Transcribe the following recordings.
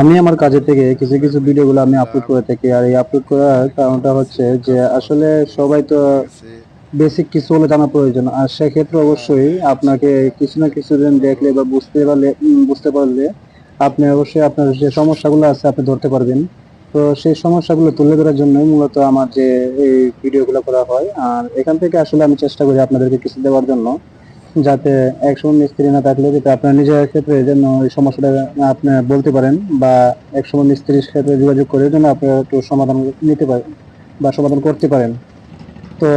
আমি আমার কাজের থেকে কিছু কিছু ভিডিওগুলো আমি আপলোড করে থাকি আর এই আপলোড করার কারণটা হচ্ছে যে আসলে সবাই তো বেসিক কিছু হলে জানা প্রয়োজন। আর সেক্ষেত্রে অবশ্যই আপনাকে কিছু না কিছু দিন দেখলে বা বুঝতে পারলে বুঝতে পারলে আপনি অবশ্যই আপনার যে সমস্যাগুলো আছে আপনি ধরতে পারবেন। তো সেই সমস্যাগুলো তুলে ধরার জন্যই মূলত আমার যে এই ভিডিওগুলো করা হয়। আর এখান থেকে আসলে আমি চেষ্টা করি আপনাদেরকে কিছু দেওয়ার জন্য। যাতে একসময় মিস্ত্রি না থাকলে যাতে আপনার নিজের ক্ষেত্রে যেন এই সমস্যাটা আপনি বলতে পারেন বা একসময় মিস্ত্রির ক্ষেত্রে যোগাযোগ করে যেন আপনারা একটু সমাধান নিতে পারেন বা সমাধান করতে পারেন। তো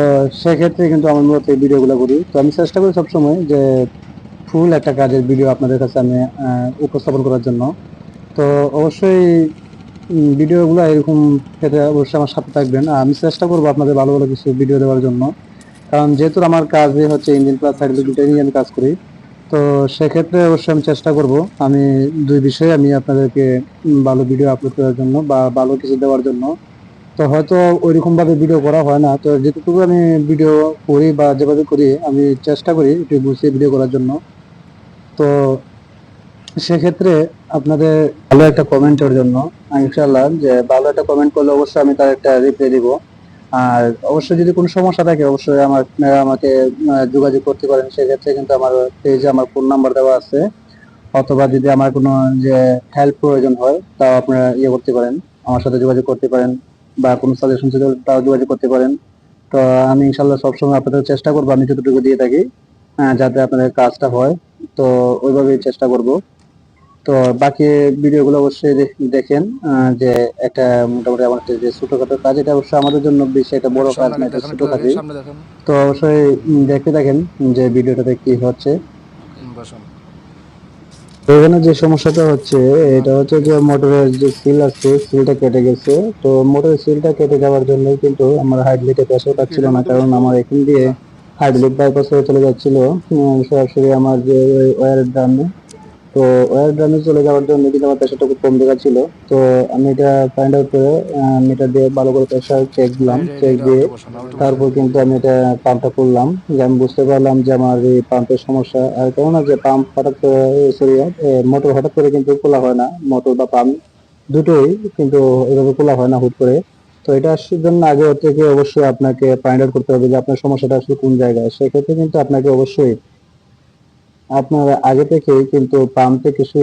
সেক্ষেত্রে কিন্তু আমার মূলত এই ভিডিওগুলো করি। তো আমি চেষ্টা করি সবসময় যে ফুল একটা কাজের ভিডিও আপনাদের কাছে আমি উপস্থাপন করার জন্য। তো অবশ্যই ভিডিওগুলো এরকম ক্ষেত্রে অবশ্যই আমার সাথে থাকবেন। আমি চেষ্টা করব আপনাদের ভালো ভালো কিছু ভিডিও দেওয়ার জন্য। কারণ যেহেতু আমার কাজে হচ্ছে ইঞ্জিন প্লাস সাইকেল দুটোই নিয়ে আমি কাজ করি, তো সেক্ষেত্রে অবশ্যই আমি চেষ্টা করব। আমি দুই বিষয়ে আমি আপনাদেরকে ভালো ভিডিও আপলোড করার জন্য বা ভালো কিছু দেওয়ার জন্য। তো হয়তো ওইরকম ভাবে ভিডিও করা হয় না, তো যেটুকু আমি ভিডিও করি বা যেভাবে করি, আমি চেষ্টা করি একটু গুছিয়ে ভিডিও করার জন্য। তো সেক্ষেত্রে আপনাদের ভালো একটা কমেন্টের জন্য ইনশাল্লাহ যে ভালো একটা কমেন্ট করলে অবশ্যই আমি তার একটা রিপ্লাই দিব। আর অবশ্যই যদি কোনো সমস্যা থাকে, অবশ্যই আমার আমাকে যোগাযোগ করতে পারেন। সেক্ষেত্রে কিন্তু আমার পেজে আমার ফোন নাম্বার দেওয়া আছে। অথবা যদি আমার কোনো, যে হেল্প প্রয়োজন হয়, তাও আপনারা ইয়ে করতে পারেন। আমার সাথে যোগাযোগ করতে পারেন বা কোনো সাজেশন চাইলে তাও যোগাযোগ করতে পারেন। তো আমি ইনশাল্লাহ সবসময় আপনাদের চেষ্টা করব। আমি যতটুকু দিয়ে থাকি যাতে আপনাদের কাজটা হয়। তো ওইভাবেই চেষ্টা করব। তো বাকি ভিডিওগুলো অবশ্যই দেখেন যে একটা মোটামুটি আমার যে ছোটখাটো কাজ এটা অবশ্যই আমাদের জন্য বেশি একটা বড় কাজ না এটা ছোট কাজই। তো অবশ্যই দেখতে দেখেন যে ভিডিওটাতে কি হচ্ছে। তো এখানে যে সমস্যাটা হচ্ছে এটা হচ্ছে যে মোটরের যে সিল আছে সিলটা কেটে গেছে। তো মোটরের সিলটা কেটে যাওয়ার জন্য কিন্তু আমার হাইড্রোলিকে প্রেসার পাচ্ছিল না কারণ আমার এখান দিয়ে হাইড্রোলিক বাইপাস হয়ে চলে যাচ্ছিল। সরাসরি আমার যে ওয়ার ড্রামে তো ওয়ার ড্রামে চলে যাওয়ার জন্য কিন্তু আমার প্রেসারটা খুব কম দেখাচ্ছিল তো আমি এটা ফাইন্ড আউট করে মিটার দিয়ে ভালো করে প্রেসার চেক দিলাম চেক দিয়ে তারপর কিন্তু আমি এটা পাম্পটা করলাম যে আমি বুঝতে পারলাম যে আমার এই পাম্পের সমস্যা। আর কেননা যে পাম্প হঠাৎ করে সরি মোটর হঠাৎ করে কিন্তু খোলা হয় না। মোটর বা পাম্প দুটোই কিন্তু এভাবে খোলা হয় না হুট করে। তো এটা আসার জন্য আগে থেকে অবশ্যই আপনাকে ফাইন্ড আউট করতে হবে যে আপনার সমস্যাটা আসলে কোন জায়গায়। সেক্ষেত্রে কিন্তু আপনাকে অবশ্যই আপনার আগে থেকেই কিন্তু পাম্পে কিছু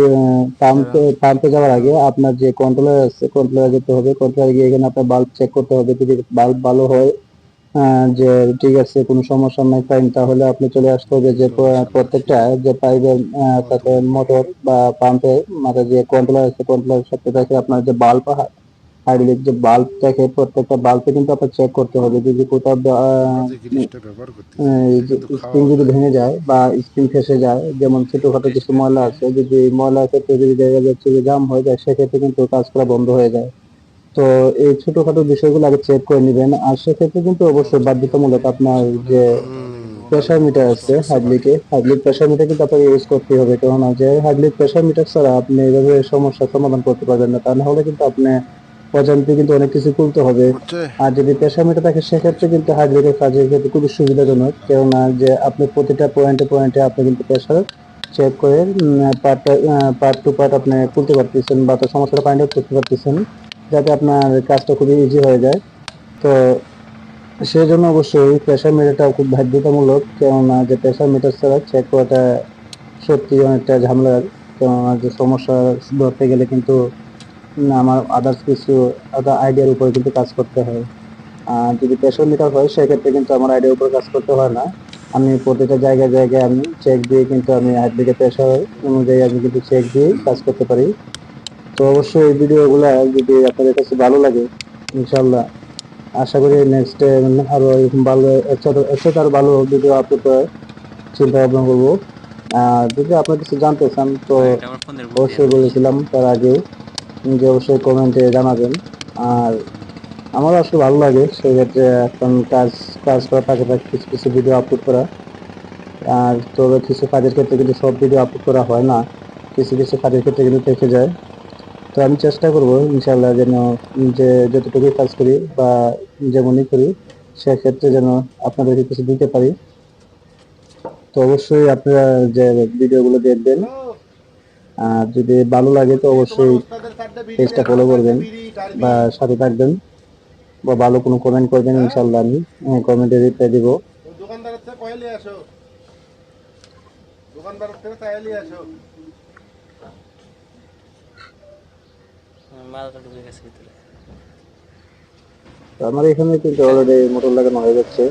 পাম্পে পাম্পে যাওয়ার আগে আপনার যে কন্ট্রোলার আছে কন্ট্রোলার যেতে হবে। কন্ট্রোলার গিয়ে এখানে আপনার বাল্ব চেক করতে হবে। যদি বাল্ব ভালো হয় আহ, যে ঠিক আছে কোনো সমস্যা নাই ফাইন তাহলে আপনি চলে আসতে হবে যে প্রত্যেকটা যে পাইপের সাথে মোটর বা পাম্পের মাঝে যে কন্ট্রোলার আছে কন্ট্রোলার সাথে থাকে আপনার যে বাল্ব হাইড্রোলিক যে বাল্ব থাকে প্রত্যেকটা বাল্বে কিন্তু আপনার চেক করতে হবে। যদি কোথাও স্প্রিং যদি ভেঙে যায় বা স্প্রিং ফেসে যায় যেমন ছোটখাটো কিছু ময়লা আছে যদি এই ময়লার ক্ষেত্রে যদি দেখা যাচ্ছে যে জাম হয়ে যায় সেক্ষেত্রে কিন্তু কাজ করা বন্ধ হয়ে যায়। তো এই ছোটখাটো বিষয়গুলো আগে চেক করে নেবেন। আর সেক্ষেত্রে কিন্তু অবশ্যই বাধ্যতামূলক আপনার যে প্রেশার মিটার আছে হাইড্রোলিকে হাইড্রোলিক প্রেশার মিটার কিন্তু আপনাকে ইউজ করতে হবে। কেননা যে হাইড্রোলিক প্রেশার মিটার ছাড়া আপনি এভাবে সমস্যার সমাধান করতে পারবেন না। তা না হলে কিন্তু আপনি অজান্তে কিন্তু অনেক কিছু তুলতে হবে। আর যদি প্রেশার মিটার থাকে সেক্ষেত্রে কিন্তু হাইড্রোলিকের কাজের ক্ষেত্রে খুবই সুবিধাজনক। কেননা যে আপনি প্রতিটা পয়েন্টে পয়েন্টে আপনি কিন্তু প্রেশার চেক করে পার্ট পার্ট টু পার্ট আপনি তুলতে পারতেছেন বা তার সমস্যাটা ফাইন্ড আউট করতে পারতেছেন যাতে আপনার কাজটা খুবই ইজি হয়ে যায়। তো সেই জন্য অবশ্যই প্রেশার মিটারটা খুব বাধ্যতামূলক কেননা যে প্রেশার মিটার ছাড়া চেক করাটা সত্যি অনেকটা ঝামেলার কেননা যে সমস্যা ধরতে গেলে কিন্তু আমার আদার্স কিছু আইডিয়ার উপরে কিন্তু কাজ করতে হয়। আর যদি প্রেশার মিটার হয় সেক্ষেত্রে কিন্তু আমার আইডিয়ার উপর কাজ করতে হয় না। আমি প্রতিটা জায়গায় জায়গায় আমি চেক দিয়ে কিন্তু আমি হাইড্রিকে প্রেশার অনুযায়ী আমি কিন্তু চেক দিয়ে কাজ করতে পারি। তো অবশ্যই এই ভিডিওগুলো যদি আপনাদের কাছে ভালো লাগে ইনশাল্লাহ আশা করি নেক্সট আরও এরকম ভালো একসাথে একসাথে আরও ভালো ভিডিও আপলোড করার চিন্তা ভাবনা করব। আর যদি আপনার কিছু জানতে চান তো অবশ্যই বলেছিলাম তার আগে যে অবশ্যই কমেন্টে জানাবেন। আর আমারও আসলে ভালো লাগে সেক্ষেত্রে এখন কাজ কাজ করার পাশাপাশি কিছু কিছু ভিডিও আপলোড করা। আর তবে কিছু কাজের ক্ষেত্রে কিন্তু সব ভিডিও আপলোড করা হয় না। কিছু কিছু কাজের ক্ষেত্রে কিন্তু থেকে যায়। তো আমি চেষ্টা করব ইনশাল্লাহ যেন যে যতটুকুই কাজ করি বা যেমনই করি, সেক্ষেত্রে যেন আপনাদেরকে কিছু দিতে পারি। তো অবশ্যই আপনারা যে ভিডিওগুলো দেখবেন আর যদি ভালো লাগে তো অবশ্যই পেজটা ফলো করবেন বা সাথে থাকবেন বা ভালো কোনো কমেন্ট করবেন ইনশাল্লাহ আমি কমেন্টে রিপ্লাই দিব। আমার এখানে কিন্তু অলরেডি মোটর লাগানো হয়ে যাচ্ছে।